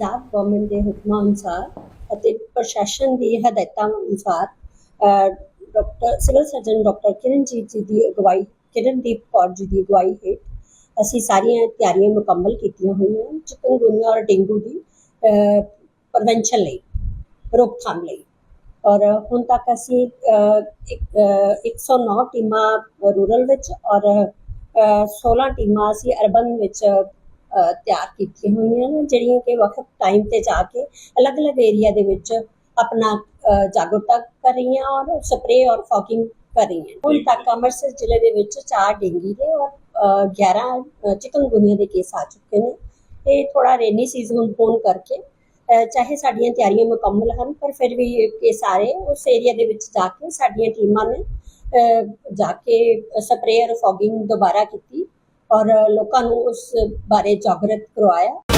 Punjab government ਦੇ ਹੁਕਮਾਂ ਅਨੁਸਾਰ ਅਤੇ ਪ੍ਰਸ਼ਾਸਨ ਦੀ ਹਦਾਇਤਾਂ ਅਨੁਸਾਰ doctor civil surgeon doctor Kiranjit ji ਦੀ ਅਗਵਾਈ ਕਿਰਨਦੀਪ ਕੌਰ ਜੀ ਦੀ ਅਗਵਾਈ ਹੇਠ ਅਸੀਂ ਸਾਰੀਆਂ ਤਿਆਰੀਆਂ ਮੁਕੰਮਲ ਕੀਤੀਆਂ ਹੋਈਆਂ ਹਨ ਚਿਕਨਗੁਨੀਆ ਔਰ ਡੇਂਗੂ ਦੀ ਪ੍ਰਵੈਂਸ਼ਨ ਲਈ ਰੋਕਥਾਮ ਲਈ। ਔਰ ਹੁਣ ਤੱਕ ਅਸੀਂ ਇੱਕ, ਅਹ, 109 ਟੀਮਾਂ ਰੂਰਲ ਵਿੱਚ ਔਰ ਅਹ, 16 ਟੀਮਾਂ ਅਸੀਂ ਅਰਬਨ ਵਿੱਚ ਤਿਆਰ ਕੀਤੀਆਂ ਹੋਈਆਂ ਨੇ ਜਿਹੜੀਆਂ ਕਿ ਵੱਖ ਟਾਈਮ ਤੇ ਜਾ ਕੇ ਅਲੱਗ-ਅਲੱਗ ਏਰੀਆ ਦੇ ਵਿੱਚ ਆਪਣਾ ਜਾਗਰੂਕਤਾ ਕਰ ਰਹੀਆਂ ਔਰ ਸਪਰੇ ਔਰ ਫੌਗਿੰਗ ਕਰ ਰਹੀਆਂ ਹੁਣ ਤੱਕ ਅੰਮ੍ਰਿਤਸਰ ਜ਼ਿਲ੍ਹੇ ਦੇ ਵਿੱਚ 4 ਡੇਂਗੀ ਦੇ ਔਰ ਅਹ, 11 ਚਿਕਨਗੁਨੀਆ ਦੇ ਕੇਸ ਆ ਚੁੱਕੇ ਨੇ। ਇਹ ਥੋੜਾ ਰੇਨੀ ਸੀਜ਼ਨ ਹੋਣ ਕਰਕੇ ਚਾਹੇ ਸਾਡੀਆਂ ਤਿਆਰੀਆਂ ਮੁਕੰਮਲ ਹਨ ਪਰ ਫਿਰ ਵੀ ਇਹ ਸਾਰੇ ਉਸ ਏਰੀਆ ਦੇ ਵਿੱਚ ਜਾ ਕੇ ਸਾਡੀਆਂ ਟੀਮਾਂ ਨੇ ਜਾ ਕੇ ਸਪਰੇਅਰ ਫੌਗਿੰਗ ਦੁਬਾਰਾ ਕੀਤੀ। ਔਰ ਲੋਕਾਂ ਨੂੰ ਉਸ ਬਾਰੇ ਜਾਗਰਤ ਕਰਵਾਇਆ।